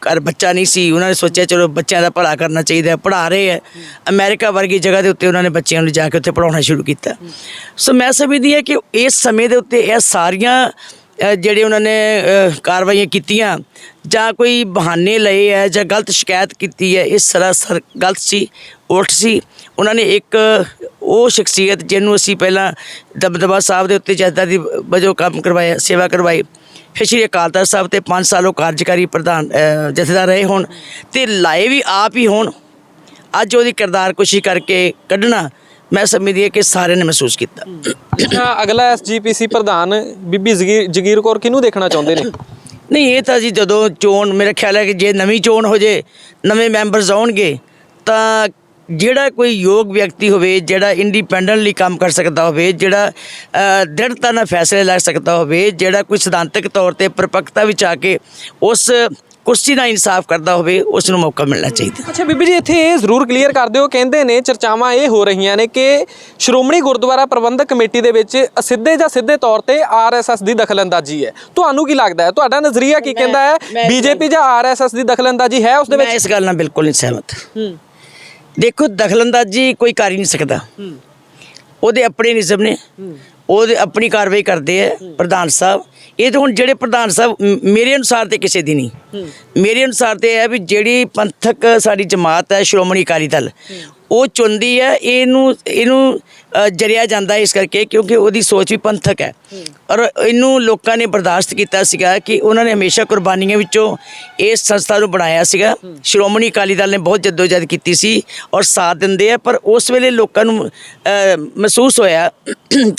ਘਰ ਬੱਚਾ ਨਹੀਂ ਸੀ। ਉਹਨਾਂ ਨੇ ਸੋਚਿਆ, ਚਲੋ ਬੱਚਿਆਂ ਦਾ ਭਲਾ ਕਰਨਾ ਚਾਹੀਦਾ, ਪੜ੍ਹਾ ਰਹੇ ਆ। ਅਮਰੀਕਾ ਵਰਗੀ ਜਗ੍ਹਾ ਦੇ ਉੱਤੇ ਉਹਨਾਂ ਨੇ ਬੱਚਿਆਂ ਨੂੰ ਜਾ ਕੇ ਉੱਥੇ ਪੜਾਉਣਾ ਸ਼ੁਰੂ ਕੀਤਾ। ਸੋ ਮੈਂ ਸਮਝਦੀ ਹਾਂ ਕਿ ਇਸ ਸਮੇਂ ਦੇ ਉੱਤੇ ਇਹ ਸਾਰੀਆਂ ਅ, ਜਿਹੜੇ ਉਹਨਾਂ ਨੇ ਅ, ਕਾਰਵਾਈਆਂ ਕੀਤੀਆਂ ਜਾਂ ਕੋਈ ਬਹਾਨੇ ਲਏ ਹੈ ਜਾਂ ਗਲਤ ਸ਼ਿਕਾਇਤ ਕੀਤੀ ਹੈ ਇਹ ਸਰਾਸਰ ਗਲਤ ਸੀ ਉਲਟ ਸੀ ਉਹਨਾਂ ਨੇ ਇੱਕ ਉਹ ਸ਼ਖਸੀਅਤ ਜਿਹਨੂੰ ਅਸੀਂ ਪਹਿਲਾਂ ਦਬਦਬਾ ਸਾਹਿਬ ਦੇ ਉੱਤੇ ਜਥੇਦਾਰ ਦੀ ਵਜੋਂ ਕੰਮ ਕਰਵਾਇਆ ਸੇਵਾ ਕਰਵਾਈ ਫਿਰ ਸ਼੍ਰੀ ਅਕਾਲ ਤਖਤ ਸਾਹਿਬ ਤੇ 5 ਸਾਲ ਉਹ ਕਾਰਜਕਾਰੀ ਪ੍ਰਧਾਨ ਅ, ਜਥੇਦਾਰ ਰਹੇ ਹੋਣ ਤੇ ਲਾਏ ਵੀ ਆਪ ਹੀ ਹੋਣ ਅੱਜ ਉਹਦੀ ਕਿਰਦਾਰ ਕੁਸ਼ੀ ਕਰਕੇ ਕੱਢਣਾ ਮੈਂ ਸਮਝਦੀ ਹਾਂ ਕਿ ਸਾਰਿਆਂ ਨੇ ਮਹਿਸੂਸ ਕੀਤਾ। ਅਗਲਾ ਐਸਜੀਪੀਸੀ ਪ੍ਰਧਾਨ ਬੀਬੀ ਜਗੀਰ ਕੌਰ ਕਿਹਨੂੰ ਦੇਖਣਾ ਚਾਹੁੰਦੇ ਨੇ? ਨਹੀਂ ਇਹ ਤਾਂ ਜੀ ਜਦੋਂ ਚੋਣ ਮੇਰਾ ਖਿਆਲ ਹੈ ਕਿ ਜੇ ਨਵੀਂ ਚੋਣ ਹੋ ਜੇ ਨਵੇਂ ਮੈਂਬਰਸ ਆਉਣਗੇ ਤਾਂ ਜਿਹੜਾ ਕੋਈ ਯੋਗ ਵਿਅਕਤੀ ਹੋਵੇ ਜਿਹੜਾ ਇੰਡੀਪੈਂਡੈਂਟਲੀ ਕੰਮ ਕਰ ਸਕਦਾ ਹੋਵੇ ਜਿਹੜਾ ਦ੍ਰਿੜਤਾ ਨਾਲ ਫੈਸਲੇ ਲੈ ਸਕਦਾ ਹੋਵੇ ਜਿਹੜਾ ਕੋਈ ਸਿਧਾਂਤਕ ਤੌਰ ਤੇ ਪਰਪੱਕਤਾ ਵਿੱਚ ਆ ਕੇ ਉਸ ਕੁਰਸੀ ਦਾ ਇਨਸਾਫ ਕਰਦਾ ਹੋਵੇ ਉਸ ਨੂੰ ਮੌਕਾ ਮਿਲਣਾ ਚਾਹੀਦਾ। ਅੱਛਾ ਬੀਬੀ ਜੀ ਇੱਥੇ ਇਹ ਜ਼ਰੂਰ ਕਲੀਅਰ ਕਰ ਦਿਓ ਕਹਿੰਦੇ ਨੇ ਚਰਚਾਵਾਂ ਇਹ ਹੋ ਰਹੀਆਂ ਨੇ ਕਿ ਸ਼੍ਰੋਮਣੀ ਗੁਰਦੁਆਰਾ ਪ੍ਰਬੰਧਕ ਕਮੇਟੀ ਦੇ ਵਿੱਚ ਸਿੱਧੇ ਜਾਂ ਸਿੱਧੇ ਤੌਰ ਤੇ ਆਰਐਸਐਸ ਦੀ ਦਖਲਅੰਦਾਜ਼ੀ ਹੈ। ਤੁਹਾਨੂੰ ਕੀ ਲੱਗਦਾ ਹੈ? ਤੁਹਾਡਾ ਨਜ਼ਰੀਆ ਕੀ ਕਹਿੰਦਾ ਹੈ? ਮੈਂ- ਬੀਜੇਪੀ ਜਾਂ ਆਰਐਸਐਸ ਦੀ ਦਖਲਅੰਦਾਜ਼ੀ ਹੈ ਉਸ ਦੇ ਮੈਂ ਵਿੱਚ ਇਸ ਗੱਲ ਨਾਲ ਬਿਲਕੁਲ ਨਹੀਂ ਸਹਿਮਤ। ਹੂੰ। ਦੇਖੋ ਦਖਲਅੰਦਾਜ਼ੀ ਕੋਈ ਕਰ ਹੀ ਨਹੀਂ ਸਕਦਾ। ਹੂੰ। ਉਹਦੇ ਆਪਣੇ ਨਿਯਮ ਨੇ। ਉਹਦੇ ਆਪਣੀ ਕਾਰਵਾਈ ਕਰਦੇ ਆ ਪ੍ਰਧਾਨ ਸਾਹਿਬ। ਇਹ ਤਾਂ ਹੁਣ ਜਿਹੜੇ ਪ੍ਰਧਾਨ ਸਾਹਿਬ ਮੇਰੇ ਅਨੁਸਾਰ ਤੇ ਕਿਸੇ ਦੀ ਨਹੀਂ। ਮੇਰੇ ਅਨੁਸਾਰ ਤੇ ਇਹ ਹੈ ਵੀ ਜਿਹੜੀ ਪੰਥਕ ਸਾਡੀ ਜਮਾਤ ਹੈ ਸ਼੍ਰੋਮਣੀ ਅਕਾਲੀ ਦਲ ਉਹ ਚੁਣਦੀ ਹੈ ਇਹਨੂੰ ਇਹਨੂੰ ਜਰਿਆ ਜਾਂਦਾ ਇਸ ਕਰਕੇ ਕਿਉਂਕਿ ਉਹਦੀ ਸੋਚ ਵੀ ਪੰਥਕ ਹੈ। ਔਰ ਇਹਨੂੰ ਲੋਕਾਂ ਨੇ ਬਰਦਾਸ਼ਤ ਕੀਤਾ ਸੀਗਾ ਕਿ ਉਹਨਾਂ ਨੇ ਹਮੇਸ਼ਾ ਕੁਰਬਾਨੀਆਂ ਵਿੱਚੋਂ ਇਸ ਸੰਸਥਾ ਨੂੰ ਬਣਾਇਆ ਸੀਗਾ। ਸ਼੍ਰੋਮਣੀ ਅਕਾਲੀ ਦਲ ਨੇ ਬਹੁਤ ਜਦੋਜਹਿਦ ਕੀਤੀ ਸੀ ਔਰ ਸਾਥ ਦਿੰਦੇ ਆ ਪਰ ਉਸ ਵੇਲੇ ਲੋਕਾਂ ਨੂੰ ਮਹਿਸੂਸ ਹੋਇਆ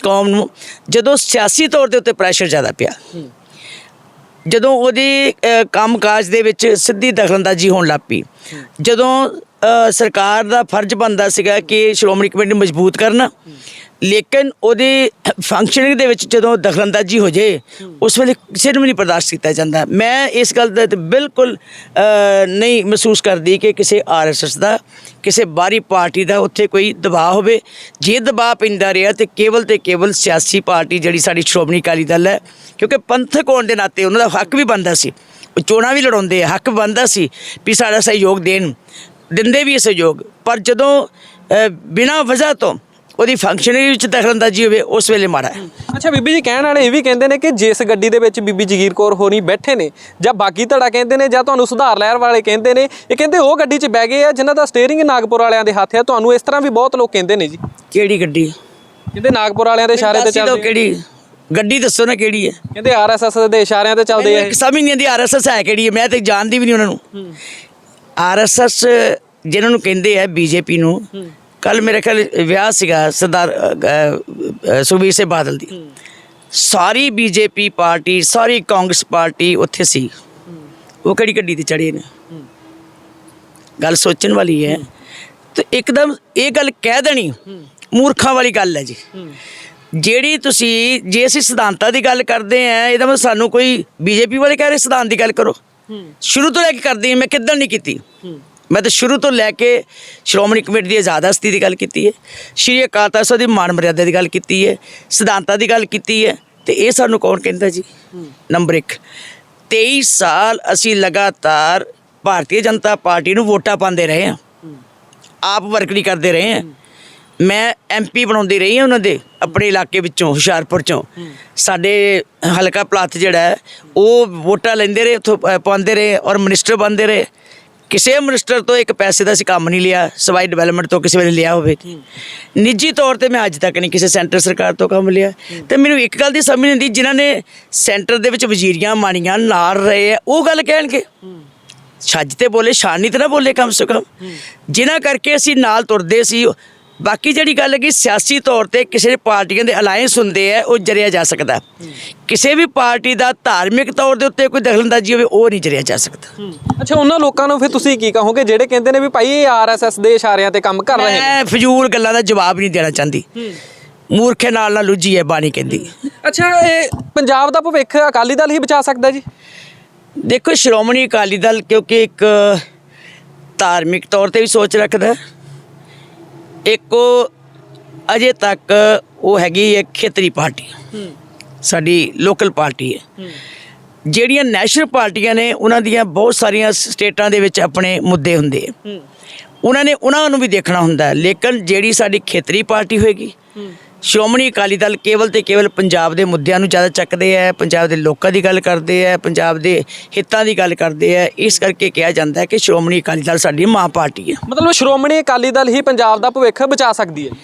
ਕੌਮ ਨੂੰ ਜਦੋਂ ਸਿਆਸੀ ਤੌਰ ਦੇ ਉੱਤੇ ਪ੍ਰੈਸ਼ਰ ਜ਼ਿਆਦਾ ਪਿਆ। ਜਦੋਂ ਉਹਦੇ ਅ, ਕੰਮਕਾਜ ਦੇ ਵਿੱਚ ਸਿੱਧੀ ਦਖਲਅੰਦਾਜ਼ੀ ਹੋਣ ਲੱਗ ਪਈ। ਜਦੋਂ ਸਰਕਾਰ ਦਾ ਫਰਜ਼ ਬਣਦਾ ਸੀਗਾ ਕਿ ਸ਼੍ਰੋਮਣੀ ਕਮੇਟੀ ਨੂੰ ਮਜ਼ਬੂਤ ਕਰਨਾ। ਲੇਕਿਨ ਉਹਦੇ ਫੰਕਸ਼ਨਿੰਗ ਦੇ ਵਿੱਚ ਜਦੋਂ ਦਖਲਅੰਦਾਜ਼ੀ ਹੋ ਜੇ, ਉਸ ਵੇਲੇ ਕਿਸੇ ਨੂੰ ਵੀ ਨਹੀਂ ਬਰਦਾਸ਼ਤ ਕੀਤਾ ਜਾਂਦਾ। ਮੈਂ ਇਸ ਗੱਲ ਦਾ ਬਿਲਕੁਲ ਨਹੀਂ ਮਹਿਸੂਸ ਕਰਦੀ ਕਿ ਕਿਸੇ ਆਰਐਸਐਸ ਦਾ, ਕਿਸੇ ਬਾਹਰੀ ਪਾਰਟੀ ਦਾ ਉੱਥੇ ਕੋਈ ਦਬਾਅ ਹੋਵੇ। ਜੇ ਦਬਾਅ ਪੈਂਦਾ ਰਿਹਾ ਤੇ ਕੇਵਲ ਤੇ ਕੇਵਲ ਸਿਆਸੀ ਪਾਰਟੀ ਜਿਹੜੀ ਸਾਡੀ ਸ਼੍ਰੋਮਣੀ ਅਕਾਲੀ ਦਲ ਹੈ, ਕਿਉਂਕਿ ਪੰਥਕ ਹੋਣ ਦੇ ਨਾਤੇ ਉਹਨਾਂ ਦਾ ਹੱਕ ਵੀ ਬਣਦਾ ਸੀ। ਉਹ ਚੋਣਾਂ ਵੀ ਲੜਾਉਂਦੇ ਆ, ਹੱਕ ਬਣਦਾ ਸੀ ਵੀ ਸਾਡਾ ਸਹਿਯੋਗ ਦੇਣ। ਦਿੰਦੇ ਵੀ ਸਹਿਯੋਗ। ਪਰ ਜਦੋਂ ਬਿਨਾਂ ਵਜ੍ਹਾ ਤੋਂ ਉਹਦੀ ਫੰਕਸ਼ਨਿੰਗ ਵਿੱਚ ਦਖਲਅੰਦਾਜ਼ੀ ਹੋਵੇ ਉਸ ਵੇਲੇ ਹੈ। ਅੱਛਾ ਬੀਬੀ ਜੀ ਕਹਿਣ ਵਾਲੇ ਇਹ ਵੀ ਕਹਿੰਦੇ ਨੇ ਕਿ ਜਿਸ ਗੱਡੀ ਦੇ ਵਿੱਚ ਬੀਬੀ ਜਗੀਰ ਕੌਰ ਹੋਣੀ ਬੈਠੇ ਨੇ ਜਾਂ ਬਾਕੀ ਧੜਾ ਕਹਿੰਦੇ ਨੇ ਜਾਂ ਤੁਹਾਨੂੰ ਸੁਧਾਰ ਲਹਿਰ ਵਾਲੇ ਕਹਿੰਦੇ ਨੇ ਇਹ ਕਹਿੰਦੇ ਉਹ ਗੱਡੀ 'ਚ ਬਹਿ ਗਏ ਆ ਜਿਨ੍ਹਾਂ ਦਾ ਸਟੀਅਰਿੰਗ ਨਾਗਪੁਰ ਵਾਲਿਆਂ ਦੇ ਹੱਥ ਆ। ਤੁਹਾਨੂੰ ਇਸ ਤਰ੍ਹਾਂ ਵੀ ਬਹੁਤ ਲੋਕ ਕਹਿੰਦੇ ਨੇ ਜੀ। ਕਿਹੜੀ ਗੱਡੀ? ਕਹਿੰਦੇ ਨਾਗਪੁਰ ਵਾਲਿਆਂ ਦੇ ਇਸ਼ਾਰੇ ਤੇ ਚੱਲਦੇ ਕਿਹੜੀ। ਗੱਡੀ ਦੱਸੋ ਨਾ ਕਿਹੜੀ ਹੈ। ਕਹਿੰਦੇ ਆਰਐਸਐਸ ਦੇ ਇਸ਼ਾਰਿਆਂ ਤੇ ਚੱਲਦੇ ਆ ਸਮਝ ਨਹੀਂ ਆਉਂਦੀ ਆਰਐਸਐਸ ਹੈ ਕਿਹੜੀ ਹੈ ਮੈਂ ਤੇ ਜਾਣਦੀ ਵੀ ਨਹੀਂ ਉਹਨਾਂ ਨੂੰ। ਆਰਐਸਐਸ ਜਿਹਨਾਂ ਨੂੰ ਕਹਿੰਦੇ ਆ ਬੀਜੇਪੀ ਨੂੰ ਕੱਲ ਮੇਰੇ ਖਿਆਲ ਵਿਆਹ ਸੀਗਾ ਸਰਦਾਰ ਸੁਖਬੀਰ ਸਿੰਘ ਬਾਦਲ ਦੀ। ਸਾਰੀ ਬੀਜੇਪੀ ਪਾਰਟੀ ਸਾਰੀ ਕਾਂਗਰਸ ਪਾਰਟੀ ਉੱਥੇ ਸੀ। ਉਹ ਕਿਹੜੀ ਗੱਡੀ ਤੇ ਚੜੇ ਨੇ? ਗੱਲ ਸੋਚਣ ਵਾਲੀ ਹੈ। ਤੇ ਇੱਕਦਮ ਇਹ ਗੱਲ ਕਹਿ ਦੇਣੀ। ਮੂਰਖਾਂ ਵਾਲੀ ਗੱਲ ਹੈ ਜੀ। ਜਿਹੜੀ ਤੁਸੀਂ ਜੇ ਅਸੀਂ ਸਿਧਾਂਤਾਂ ਦੀ ਗੱਲ ਕਰਦੇ ਆ ਇਹਦਾ ਮਤਲਬ ਸਾਨੂੰ ਕੋਈ ਬੀਜੇਪੀ ਵਾਲੇ ਕਹਿ ਰਹੇ ਸਿਧਾਂਤ ਦੀ ਗੱਲ ਕਰੋ। ਸ਼ੁਰੂ ਤੋਂ ਲੈ ਕੇ ਕਰਦੇ ਮੈਂ ਕਿੱਦਾਂ ਨਹੀਂ ਕੀਤੀ। ਮੈਂ ਤਾਂ ਸ਼ੁਰੂ ਤੋਂ ਲੈ ਕੇ ਸ਼੍ਰੋਮਣੀ ਕਮੇਟੀ ਦੀ ਆਜ਼ਾਦ ਹਸਤੀ ਦੀ ਗੱਲ ਕੀਤੀ ਹੈ ਸ਼੍ਰੀ ਅਕਾਲ ਤਖਤ ਸਾਹਿਬ ਦੀ ਮਾਨ ਮਰਿਆਦਾ ਦੀ ਗੱਲ ਕੀਤੀ ਹੈ ਸਿਧਾਂਤਾਂ ਦੀ ਗੱਲ ਕੀਤੀ ਹੈ ਤੇ ਇਹ ਸਾਨੂੰ ਕੌਣ ਕਹਿੰਦਾ ਜੀ? ਨੰਬਰ 1 23 ਸਾਲ ਅਸੀਂ ਲਗਾਤਾਰ ਭਾਰਤੀ ਜਨਤਾ ਪਾਰਟੀ ਨੂੰ ਵੋਟਾਂ ਪਾਉਂਦੇ ਰਹੇ ਹਾਂ। ਆਪ ਵਰਕਰੀ ਕਰਦੇ ਰਹੇ ਹਾਂ। ਮੈਂ ਐਮਪੀ ਬਣਾਉਂਦੀ ਰਹੀ ਹਾਂ ਉਹਨਾਂ ਦੇ ਆਪਣੇ ਇਲਾਕੇ ਵਿੱਚੋਂ ਹੁਸ਼ਿਆਰਪੁਰ ਚੋਂ। ਸਾਡੇ ਹਲਕਾ ਪਲਾਥ ਜਿਹੜਾ ਹੈ ਉਹ ਵੋਟਾਂ ਲੈਂਦੇ ਰਹੇ ਉੱਥੋਂ ਅ, ਪਾਉਂਦੇ ਰਹੇ ਔਰ ਮਿਨਿਸਟਰ ਬਣਦੇ ਰਹੇ। ਕਿਸੇ ਮਿਨਿਸਟਰ ਤੋਂ ਇੱਕ ਪੈਸੇ ਦਾ ਅਸੀਂ ਕੰਮ ਨਹੀਂ ਲਿਆ ਸਵਾਈ ਡਿਵੈਲਪਮੈਂਟ ਤੋਂ ਕਿਸੇ ਵੇਲੇ ਲਿਆ ਹੋਵੇ। ਨਿੱਜੀ ਤੌਰ ਤੇ ਮੈਂ ਅੱਜ ਤੱਕ ਨਹੀਂ ਕਿਸੇ ਸੈਂਟਰ ਸਰਕਾਰ ਤੋਂ ਕੰਮ ਲਿਆ। ਤੇ ਮੈਨੂੰ ਇੱਕ ਗੱਲ ਦੀ ਸਮਝ ਨਹੀਂ ਆਉਂਦੀ ਜਿਨ੍ਹਾਂ ਨੇ ਸੈਂਟਰ ਦੇ ਵਿੱਚ ਵਜ਼ੀਰੀਆਂ ਮਾਣੀਆਂ ਨਾਲ ਰਹੇ ਆ ਉਹ ਗੱਲ ਕਹਿਣਗੇ। ਛੱਜ ਤੇ ਬੋਲੇ ਸ਼ਾਨੀ ਤੇ ਨਾ ਬੋਲੇ ਕਮ ਸੇ ਕਮ। ਜਿਨ੍ਹਾਂ ਕਰਕੇ ਅਸੀਂ ਨਾਲ ਤੁਰਦੇ ਸੀ ਬਾਕੀ ਜਿਹੜੀ ਗੱਲ ਹੈ ਕਿ ਸਿਆਸੀ ਤੌਰ ਤੇ ਕਿਸੇ ਪਾਰਟੀਆਂ ਦੇ ਅਲਾਈਅੰਸ ਹੁੰਦੇ ਆ ਉਹ ਜਰਿਆ ਜਾ ਸਕਦਾ। ਕਿਸੇ ਵੀ ਪਾਰਟੀ ਦਾ ਧਾਰਮਿਕ ਤੌਰ ਦੇ ਉੱਤੇ ਕੋਈ ਦਖਲਅੰਦਾਜ਼ੀ ਹੋਵੇ ਉਹ ਨਹੀਂ ਜਰਿਆ ਜਾ ਸਕਦਾ। ਅੱਛਾ ਉਹਨਾਂ ਲੋਕਾਂ ਨੂੰ ਫਿਰ ਤੁਸੀਂ ਕੀ ਕਹੋਗੇ ਜਿਹੜੇ ਕਹਿੰਦੇ ਨੇ ਵੀ ਭਾਈ ਇਹ ਆਰਐਸਐਸ ਦੇ ਇਸ਼ਾਰਿਆਂ ਤੇ ਕੰਮ ਕਰ ਰਹੇ ਨੇ? ਮੈਂ ਫਜ਼ੂਲ ਗੱਲਾਂ ਦਾ ਜਵਾਬ ਨਹੀਂ ਦੇਣਾ ਚਾਹੁੰਦੀ। ਮੂਰਖੇ ਨਾਲ ਨਾ ਲੁੱਜੀ ਹੈ ਬਾਣੀ ਕਹਿੰਦੀ। ਅੱਛਾ ਇਹ ਪੰਜਾਬ ਦਾ ਭਵਿੱਖ ਅਕਾਲੀ ਦਲ ਹੀ ਬਚਾ ਸਕਦਾ ਜੀ? ਦੇਖੋ ਸ਼੍ਰੋਮਣੀ ਅਕਾਲੀ ਦਲ ਕਿਉਂਕਿ ਇੱਕ ਧਾਰਮਿਕ ਤੌਰ ਤੇ ਵੀ ਸੋਚ ਰੱਖਦਾ। ਇੱਕ ਉਹ ਅਜੇ ਤੱਕ ਉਹ ਹੈਗੀ ਹੈ ਖੇਤਰੀ ਪਾਰਟੀ। ਸਾਡੀ ਲੋਕਲ ਪਾਰਟੀ ਹੈ। ਜਿਹੜੀਆਂ ਨੈਸ਼ਨਲ ਪਾਰਟੀਆਂ ਨੇ ਉਹਨਾਂ ਦੀਆਂ ਬਹੁਤ ਸਾਰੀਆਂ ਸਟੇਟਾਂ ਦੇ ਵਿੱਚ ਆਪਣੇ ਮੁੱਦੇ ਹੁੰਦੇ ਆ। ਉਹਨਾਂ ਨੇ ਉਹਨਾਂ ਨੂੰ ਵੀ ਦੇਖਣਾ ਹੁੰਦਾ। ਲੇਕਿਨ ਜਿਹੜੀ ਸਾਡੀ ਖੇਤਰੀ ਪਾਰਟੀ ਹੋਏਗੀ ਸ਼੍ਰੋਮਣੀ ਅਕਾਲੀ ਦਲ ਕੇਵਲ ਤੇ ਕੇਵਲ ਪੰਜਾਬ ਦੇ ਮੁੱਦਿਆਂ ਨੂੰ ਜ਼ਿਆਦਾ ਚੱਕਦੇ ਆ, ਪੰਜਾਬ ਦੇ ਲੋਕਾਂ ਦੀ ਗੱਲ ਕਰਦੇ ਆ, ਪੰਜਾਬ ਦੇ ਹਿੱਤਾਂ ਦੀ ਗੱਲ ਕਰਦੇ ਆ, ਇਸ ਕਰਕੇ ਕਿਹਾ ਜਾਂਦਾ ਹੈ ਕਿ ਸ਼੍ਰੋਮਣੀ ਅਕਾਲੀ ਦਲ ਸਾਡੀ ਮਾਂ ਪਾਰਟੀ ਹੈ ਮਤਲਬ ਸ਼੍ਰੋਮਣੀ ਅਕਾਲੀ ਦਲ ਹੀ ਪੰਜਾਬ ਦਾ ਭਵਿੱਖ ਬਚਾ ਸਕਦੀ ਹੈ।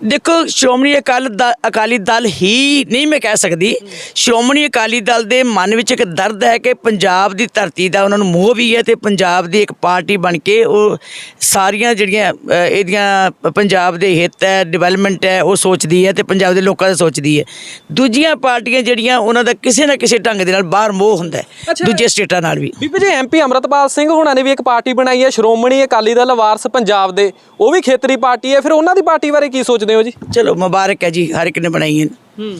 ਦੇਖੋ ਸ਼੍ਰੋਮਣੀ ਅਕਾਲੀ ਦ- ਅਕਾਲੀ ਦਲ ਹੀ ਨਹੀਂ ਮੈਂ ਕਹਿ ਸਕਦੀ। ਸ਼੍ਰੋਮਣੀ ਅਕਾਲੀ ਦਲ ਦੇ ਮਨ ਵਿੱਚ ਇੱਕ ਦਰਦ ਹੈ ਕਿ ਪੰਜਾਬ ਦੀ ਧਰਤੀ ਦਾ ਉਹਨਾਂ ਨੂੰ ਮੋਹ ਵੀ ਹੈ ਤੇ ਪੰਜਾਬ ਦੀ ਇੱਕ ਪਾਰਟੀ ਬਣ ਕੇ ਉਹ ਸਾਰੀਆਂ ਜਿਹੜੀਆਂ ਅ, ਇਹਦੀਆਂ ਪੰਜਾਬ ਦੇ ਹਿੱਤ ਹੈ ਡਿਵੈਲਪਮੈਂਟ ਹੈ ਉਹ ਸੋਚਦੀ ਹੈ ਤੇ ਪੰਜਾਬ ਦੇ ਲੋਕਾਂ ਦਾ ਸੋਚਦੀ ਹੈ। ਦੂਜੀਆਂ ਪਾਰਟੀਆਂ ਜਿਹੜੀਆਂ ਉਹਨਾਂ ਦਾ ਕਿਸੇ ਨਾ ਕਿਸੇ ਢੰਗ ਦੇ ਨਾਲ ਬਾਹਰ ਮੋਹ ਹੁੰਦਾ ਹੈ ਅੱਛਾ। ਦੂਜੇ ਸਟੇਟਾਂ ਨਾਲ ਵੀ। ਬੀਬੀ ਜੀ ਐਮਪੀ ਅਮਰਤਪਾਲ ਸਿੰਘ ਹੋਣਾ ਨੇ ਵੀ ਇੱਕ ਪਾਰਟੀ ਬਣਾਈ ਹੈ ਸ਼੍ਰੋਮਣੀ ਅਕਾਲੀ ਦਲ ਵਾਰਸ ਪੰਜਾਬ ਦੇ। ਉਹ ਵੀ ਖੇਤਰੀ ਪਾਰਟੀ ਹੈ ਫਿਰ ਉਹਨਾਂ ਦੀ ਪਾਰਟੀ ਬਾਰੇ ਕੀ ਸੋਚਦੇ ਹੋ ਜੀ? ਚਲੋ ਮੁਬਾਰਕ ਹੈ ਜੀ ਹਰ ਇੱਕ ਨੇ ਬਣਾਈਆਂ ਹੂੰ।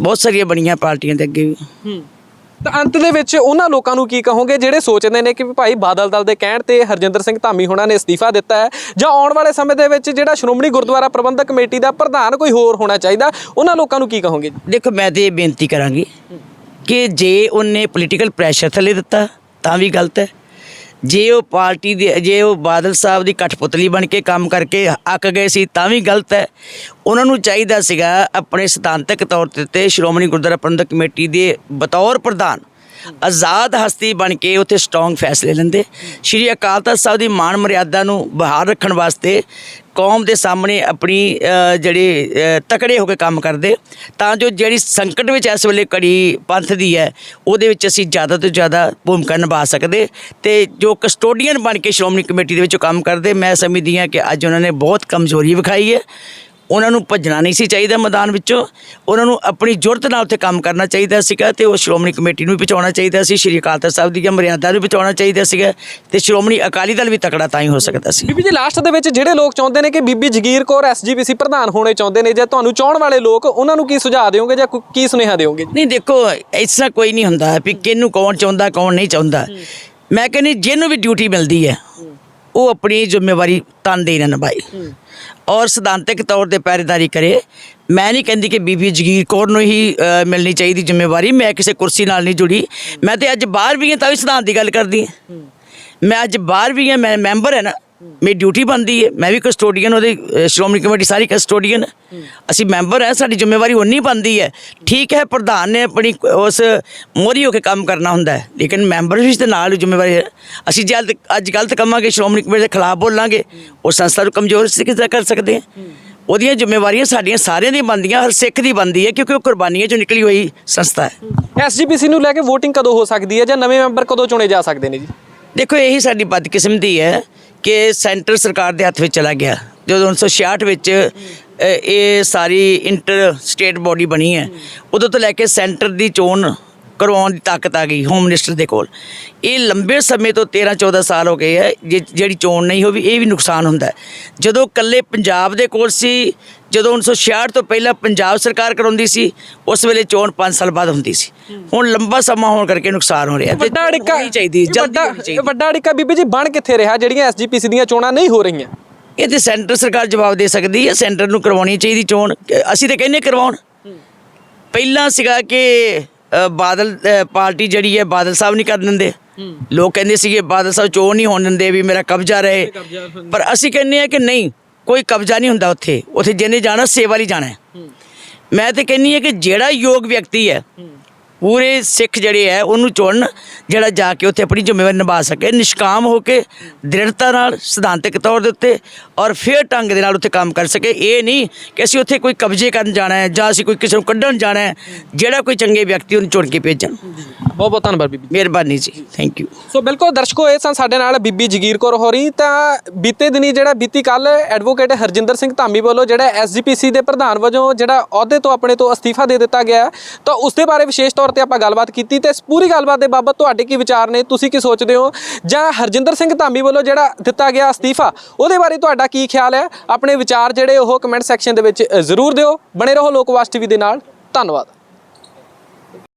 ਬਹੁਤ ਸਾਰੀਆਂ ਬਣੀਆਂ ਪਾਰਟੀਆਂ ਦੇ ਅੱਗੇ ਵੀ। ਹੂੰ। ਤਾਂ ਅੰਤ ਦੇ ਵਿੱਚ ਉਹਨਾਂ ਲੋਕਾਂ ਨੂੰ ਕੀ ਕਹੋਗੇ ਜਿਹੜੇ ਸੋਚਦੇ ਨੇ ਕਿ ਭਾਈ ਬਾਦਲ ਦਲ ਦੇ ਕਹਿਣ ਤੇ ਹਰਜਿੰਦਰ ਸਿੰਘ ਧਾਮੀ ਹੋਣਾ ਨੇ ਅਸਤੀਫਾ ਦਿੱਤਾ ਹੈ ਜਾਂ ਆਉਣ ਵਾਲੇ ਸਮੇਂ ਦੇ ਵਿੱਚ ਜਿਹੜਾ ਸ਼੍ਰੋਮਣੀ ਗੁਰਦੁਆਰਾ ਪ੍ਰਬੰਧਕ ਕਮੇਟੀ ਦਾ ਪ੍ਰਧਾਨ ਕੋਈ ਹੋਰ ਹੋਣਾ ਚਾਹੀਦਾ ਉਹਨਾਂ ਲੋਕਾਂ ਨੂੰ ਕੀ ਕਹੋਗੇ ਦੇਖੋ ਮੈਂ ਤੇ ਇਹ ਬੇਨਤੀ ਕਰਾਂਗੀ ਕਿ ਜੇ ਉਹਨੇ ਪੋਲੀਟੀਕਲ ਪ੍ਰੈਸ਼ਰ ਥੱਲੇ ਦਿੱਤਾ ਤਾਂ ਵੀ ਗਲਤ ਹੈ। ਜੇ ਉਹ ਪਾਰਟੀ ਦੇ ਜੇ ਉਹ ਬਾਦਲ ਸਾਹਿਬ ਦੀ ਕਠਪੁਤਲੀ ਬਣ ਕੇ ਕੰਮ ਕਰਕੇ ਅੱਕ ਗਏ ਸੀ, ਤਾਂ ਵੀ ਗਲਤ ਹੈ। ਉਹਨਾਂ ਨੂੰ ਚਾਹੀਦਾ ਸੀਗਾ ਆਪਣੇ ਸਿਧਾਂਤਕ ਤੌਰ ਤੇ ਤੇ ਸ਼੍ਰੋਮਣੀ ਗੁਰਦੁਆਰਾ ਪ੍ਰਬੰਧਕ ਕਮੇਟੀ ਦੇ ਬਤੌਰ ਪ੍ਰਧਾਨ ਆਜ਼ਾਦ ਹਸਤੀ ਬਣ ਕੇ ਉੱਥੇ ਸਟਰੋਂਗ ਫੈਸਲੇ ਲੈਂਦੇ। ਸ਼੍ਰੀ ਅਕਾਲ ਤਖਤ ਸਾਹਿਬ ਦੀ ਮਾਣ ਮਰਿਆਦਾ ਨੂੰ ਬਹਾਲ ਰੱਖਣ ਵਾਸਤੇ ਕੌਮ ਦੇ ਸਾਹਮਣੇ ਆਪਣੀ ਜਿਹੜੇ ਤਕੜੇ ਹੋ ਕੇ ਕੰਮ ਕਰਦੇ। ਤਾਂ ਜੋ ਜਿਹੜੀ ਸੰਕਟ ਵਿੱਚ ਇਸ ਵੇਲੇ ਕੜੀ ਪੰਥ ਦੀ ਹੈ, ਉਹਦੇ ਵਿੱਚ ਅਸੀਂ ਜ਼ਿਆਦਾ ਤੋਂ ਜ਼ਿਆਦਾ ਭੂਮਿਕਾ ਨਿਭਾ ਸਕਦੇ। ਤੇ ਜੋ ਕਸਟੋਡੀਅਨ ਬਣ ਕੇ ਸ਼੍ਰੋਮਣੀ ਕਮੇਟੀ ਦੇ ਵਿੱਚ ਕੰਮ ਕਰਦੇ, ਮੈਂ ਸਮਝਦੀ ਹਾਂ ਕਿ ਅੱਜ ਉਹਨਾਂ ਨੇ ਬਹੁਤ ਕਮਜ਼ੋਰੀ ਵਿਖਾਈ ਹੈ। ਉਹਨਾਂ ਨੂੰ ਭੱਜਣਾ ਨਹੀਂ ਸੀ ਚਾਹੀਦਾ ਮੈਦਾਨ ਵਿੱਚੋਂ। ਉਹਨਾਂ ਨੂੰ ਆਪਣੀ ਜੁਰਤ ਨਾਲ ਉੱਥੇ ਕੰਮ ਕਰਨਾ ਚਾਹੀਦਾ ਸੀਗਾ ਤੇ ਉਹ ਸ਼੍ਰੋਮਣੀ ਕਮੇਟੀ ਨੂੰ ਵੀ ਬਚਾਉਣਾ ਚਾਹੀਦਾ ਸੀ ਸ਼੍ਰੀ ਅਕਾਲ ਤਖਤ ਸਾਹਿਬ ਦੀਆਂ ਮਰਿਆਦਾ ਨੂੰ ਬਚਾਉਣਾ ਚਾਹੀਦਾ ਸੀਗਾ ਤੇ ਸ਼੍ਰੋਮਣੀ ਅਕਾਲੀ ਦਲ ਵੀ ਤਕੜਾ ਤਾਂ ਹੀ ਹੋ ਸਕਦਾ ਸੀ। ਬੀਬੀ ਜੀ ਲਾਸਟ ਦੇ ਵਿੱਚ ਜਿਹੜੇ ਲੋਕ ਚਾਹੁੰਦੇ ਨੇ ਕਿ ਬੀਬੀ ਜਗੀਰ ਕੌਰ ਐਸਜੀਪੀਸੀ ਪ੍ਰਧਾਨ ਹੋਣੇ ਚਾਹੁੰਦੇ ਨੇ ਜਾਂ ਤੁਹਾਨੂੰ ਚਾਹਣ ਵਾਲੇ ਲੋਕ ਉਹਨਾਂ ਨੂੰ ਕੀ ਸੁਝਾਅ ਦਿਓਗੇ ਜਾਂ ਕੀ ਸੁਨੇਹਾ ਦਿਓਗੇ? ਨਹੀਂ ਦੇਖੋ ਇਸ ਤਰ੍ਹਾਂ ਕੋਈ ਨਹੀਂ ਹੁੰਦਾ ਵੀ ਕਿਹਨੂੰ ਕੌਣ ਚਾਹੁੰਦਾ ਕੌਣ ਨਹੀਂ ਚਾਹੁੰਦਾ। ਮੈਂ ਕਹਿੰਦੀ ਜਿਹਨੂੰ ਵੀ ਡਿਊਟੀ ਮਿਲਦੀ ਹੈ ਉਹ ਆਪਣੀ ਜ਼ਿੰਮੇਵਾਰੀ ਤਨਦੇਹੀ ਨਾਲ ਨਿਭਾਏ ਔਰ ਸਿਧਾਂਤਕ ਤੌਰ ਤੇ ਪਹਿਰੇਦਾਰੀ ਕਰੇ। ਮੈਂ ਨਹੀਂ ਕਹਿੰਦੀ ਕਿ ਬੀਬੀ ਜਗੀਰ ਕੌਰ ਨੂੰ ਹੀ ਮਿਲਣੀ ਚਾਹੀਦੀ ਜ਼ਿੰਮੇਵਾਰੀ। ਮੈਂ ਕਿਸੇ ਕੁਰਸੀ ਨਾਲ ਨਹੀਂ ਜੁੜੀ। ਮੈਂ ਤੇ ਅੱਜ ਬਾਹਰ ਵੀ ਹਾਂ, ਤਾਂ ਵੀ ਸਿਧਾਂਤ ਦੀ ਗੱਲ ਕਰਦੀ ਹਾਂ। ਮੈਂ ਅੱਜ ਬਾਹਰ ਵੀ ਹਾਂ, ਮੈਂ ਮੈਂਬਰ ਹੈ ਨਾ। ਮੇਰੀ ਡਿਊਟੀ ਬਣਦੀ ਹੈ ਮੈਂ ਵੀ ਕਸਟੋਡੀਅਨ ਉਹਦੇ ਸ਼੍ਰੋਮਣੀ ਕਮੇਟੀ ਸਾਰੀ ਕਸਟੋਡੀਅਨ। ਅਸੀਂ ਮੈਂਬਰ ਹੈ ਸਾਡੀ ਜ਼ਿੰਮੇਵਾਰੀ ਉਨੀ ਬਣਦੀ ਹੈ ਠੀਕ ਹੈ ਪ੍ਰਧਾਨ ਨੇ ਆਪਣੀ ਕ- ਉਸ ਮੋਰੀ ਹੋ ਕੇ ਕੰਮ ਕਰਨਾ ਹੁੰਦਾ ਹੈ। ਲੇਕਿਨ ਮੈਂਬਰ ਵੀ ਤੇ ਨਾਲ ਹੀ ਜ਼ਿੰਮੇਵਾਰੀ ਹੈ। ਅਸੀਂ ਜੇ ਅੱਜ- ਅੱਜ ਗਲਤ ਕਮਾਂਗੇ ਸ਼੍ਰੋਮਣੀ ਕਮੇਟੀ ਦੇ ਖਿਲਾਫ ਬੋਲਾਂਗੇ। ਉਹ ਸੰਸਥਾ ਨੂੰ ਕਮਜ਼ੋਰ ਸੀ ਕਿਸ ਤਰ੍ਹਾਂ ਕਰ ਸਕਦੇ ਹਾਂ? ਉਹਦੀਆਂ ਜ਼ਿੰਮੇਵਾਰੀਆਂ ਸਾਡੀਆਂ ਸਾਰਿਆਂ ਦੀ ਬਣਦੀਆਂ ਹਰ ਸਿੱਖ ਦੀ ਬਣਦੀ ਹੈ ਕਿਉਂਕਿ ਉਹ ਕੁਰਬਾਨੀਆਂ ਚੋਂ ਨਿਕਲੀ ਹੋਈ ਸੰਸਥਾ ਹੈ। ਐਸਜੀਪੀਸੀ ਨੂੰ ਲੈ ਕੇ VOTING ਕਦੋਂ ਹੋ ਸਕਦੀ ਹੈ ਜਾਂ ਨਵੇਂ ਮੈਂਬਰ ਕਦੋਂ ਚੁਣੇ ਜਾ ਸਕਦੇ ਨੇ ਜੀ? ਦੇਖੋ ਇਹੀ ਸਾਡੀ ਬਦਕਿਸਮਤੀ ਹੈ ਕਿ ਸੈਂਟਰ ਸਰਕਾਰ ਦੇ ਹੱਥ ਵਿੱਚ ਚਲਾ ਗਿਆ। ਜਦੋਂ 1966 ਵਿੱਚ ਇਹ ਸਾਰੀ ਇੰਟਰ ਸਟੇਟ ਬੋਡੀ ਬਣੀ ਹੈ, ਉਦੋਂ ਤੋਂ ਲੈ ਕੇ ਸੈਂਟਰ ਦੀ ਚੋਣ ਕਰਵਾਉਣ ਦੀ ਤਾਕਤ ਆ ਗਈ ਹੋਮ ਮਿਨਿਸਟਰ ਦੇ ਕੋਲ। ਇਹ ਲੰਬੇ ਸਮੇਂ ਤੋਂ 13 14 ਸਾਲ ਹੋ ਗਏ ਹੈ ਜਿਹੜੀ ਚੋਣ ਨਹੀਂ ਹੋਈ ਇਹ ਵੀ ਨੁਕਸਾਨ ਹੁੰਦਾ ਜਦੋਂ ਕੱਲੇ ਪੰਜਾਬ ਦੇ ਕੋਲ ਸੀ ਜਦੋਂ 1966 ਤੋਂ ਪਹਿਲਾਂ ਪੰਜਾਬ ਸਰਕਾਰ ਕਰਾਉਂਦੀ ਸੀ ਉਸ ਵੇਲੇ ਚੋਣ 5 ਸਾਲ ਬਾਅਦ ਹੁੰਦੀ ਸੀ। ਹੁਣ ਲੰਬਾ ਸਮਾਂ ਹੋਣ ਕਰਕੇ ਨੁਕਸਾਨ ਹੋ ਰਿਹਾ। ਵੱਡਾ ਅੜਿੱਕਾ ਚਾਹੀਦੀ ਜਲਦੀ ਵੱਡਾ ਅੜਿੱਕਾ ਬੀਬੀ ਜੀ ਬਣ ਕਿੱਥੇ ਰਿਹਾ? ਜਿਹੜੀਆਂ ਐਸਜੀਪੀਸੀ ਦੀਆਂ ਚੋਣਾਂ ਨਹੀਂ ਹੋ ਰਹੀਆਂ। ਇਹ ਤੇ ਸੈਂਟਰ ਸਰਕਾਰ ਜਵਾਬ ਦੇ ਸਕਦੀ ਹੈ ਸੈਂਟਰ ਨੂੰ ਕਰਵਾਉਣੀ ਚਾਹੀਦੀ ਚੋਣ। ਅਸੀਂ ਤਾਂ ਕਹਿੰਦੇ ਕਰਵਾਉਣ। ਪਹਿਲਾਂ ਸੀਗਾ ਕਿ ਅ, ਬਾਦਲ ਅ, ਪਾਰਟੀ ਜਿਹੜੀ ਹੈ ਬਾਦਲ ਸਾਹਿਬ ਨਹੀਂ ਕਰ ਦਿੰਦੇ। ਲੋਕ ਕਹਿੰਦੇ ਸੀਗੇ ਬਾਦਲ ਸਾਹਿਬ ਚੋਣ ਨਹੀਂ ਹੋਣ ਦਿੰਦੇ ਵੀ ਮੇਰਾ ਕਬਜ਼ਾ ਰਹੇ। ਪਰ ਅਸੀਂ ਕਹਿੰਦੇ ਆ ਕਿ ਨਹੀਂ ਕੋਈ ਕਬਜ਼ਾ ਨਹੀਂ ਹੁੰਦਾ ਉੱਥੇ। ਉੱਥੇ ਜਿਹਨੇ ਜਾਣਾ ਸੇਵਾ ਲਈ ਜਾਣਾ ਹੈ। ਮੈਂ ਤੇ ਕਹਿੰਨੀ ਹੈ ਕਿ ਜਿਹੜਾ ਯੋਗ ਵਿਅਕਤੀ ਹੈ। ਪੂਰੇ ਸਿੱਖ ਜਿਹੜੇ ਹੈ ਉਹਨੂੰ ਚੁਣਨ ਜਿਹੜਾ ਜਾ ਕੇ ਉੱਥੇ ਆਪਣੀ ਜ਼ਿੰਮੇਵਾਰੀ ਨਿਭਾ ਸਕੇ ਨਿਸ਼ਕਾਮ ਹੋ ਕੇ ਦ੍ਰਿੜਤਾ ਨਾਲ ਸਿਧਾਂਤਕ ਤੌਰ ਦੇ ਉੱਤੇ ਔਰ ਫੇਰ ਢੰਗ ਦੇ ਨਾਲ ਉੱਥੇ ਕੰਮ ਕਰ ਸਕੇ। ਇਹ ਨਹੀਂ ਕਿ ਅਸੀਂ ਉੱਥੇ ਕੋਈ ਕਬਜ਼ੇ ਕਰਨ ਜਾਣਾ ਹੈ ਜਾਂ ਅਸੀਂ ਕੋਈ ਕਿਸੇ ਨੂੰ ਕੱਢਣ ਜਾਣਾ ਹੈ ਜਿਹੜਾ ਕੋਈ ਚੰਗੇ ਵਿਅਕਤੀ ਉਹਨੂੰ ਚੁਣ ਕੇ ਭੇਜਣ। ਬਹੁਤ ਬਹੁਤ ਧੰਨਵਾਦ ਬੀਬੀ ਮਿਹਰਬਾਨੀ ਜੀ ਥੈਂਕ ਯੂ ਸੋ ਬਿਲਕੁਲ ਦਰਸ਼ਕੋ ਇਹ ਸਨ ਸਾਡੇ ਨਾਲ ਬੀਬੀ ਜਗੀਰ ਕੌਰ ਹੋਰੀ। ਤਾਂ ਬੀਤੇ ਦਿਨੀ ਜਿਹੜਾ ਬੀਤੀ ਕੱਲ ਐਡਵੋਕੇਟ ਹਰਜਿੰਦਰ ਸਿੰਘ ਧਾਮੀ ਵੱਲੋਂ ਜਿਹੜਾ ਐਸਜੀਪੀਸੀ ਦੇ ਪ੍ਰਧਾਨ ਵਜੋਂ ਜਿਹੜਾ ਅਹੁਦੇ ਤੋਂ ਆਪਣੇ ਤੋਂ ਅਸਤੀਫਾ ਦੇ ਦਿੱਤਾ ਗਿਆ ਹੈ, ਤਾਂ ਉਸ ਦੇ ਬਾਰੇ ਵਿਸ਼ੇਸ਼ ਤੌਰ ਤੇ ਆਪਾਂ ਗੱਲਬਾਤ ਕੀਤੀ ਤੇ ਇਸ ਪੂਰੀ ਗੱਲਬਾਤ ਦੇ ਬਾਬਤ ਤੁਹਾਡੇ ਕੀ ਵਿਚਾਰ ਨੇ, ਤੁਸੀਂ ਕੀ ਸੋਚਦੇ ਹੋ? ਜਾਂ ਹਰਜਿੰਦਰ ਸਿੰਘ ਧਾਮੀ ਵੱਲੋਂ ਜਿਹੜਾ ਦਿੱਤਾ ਗਿਆ ਅਸਤੀਫਾ, ਉਹਦੇ ਬਾਰੇ ਤੁਹਾਡਾ ਕੀ ਖਿਆਲ ਹੈ? ਆਪਣੇ ਵਿਚਾਰ ਜਿਹੜੇ ਉਹ ਕਮੈਂਟ ਸੈਕਸ਼ਨ ਦੇ ਵਿੱਚ ਜ਼ਰੂਰ ਦਿਓ। ਬਣੇ ਰਹੋ ਲੋਕਵਾਸ ਟੀਵੀ ਦੇ ਨਾਲ। ਧੰਨਵਾਦ।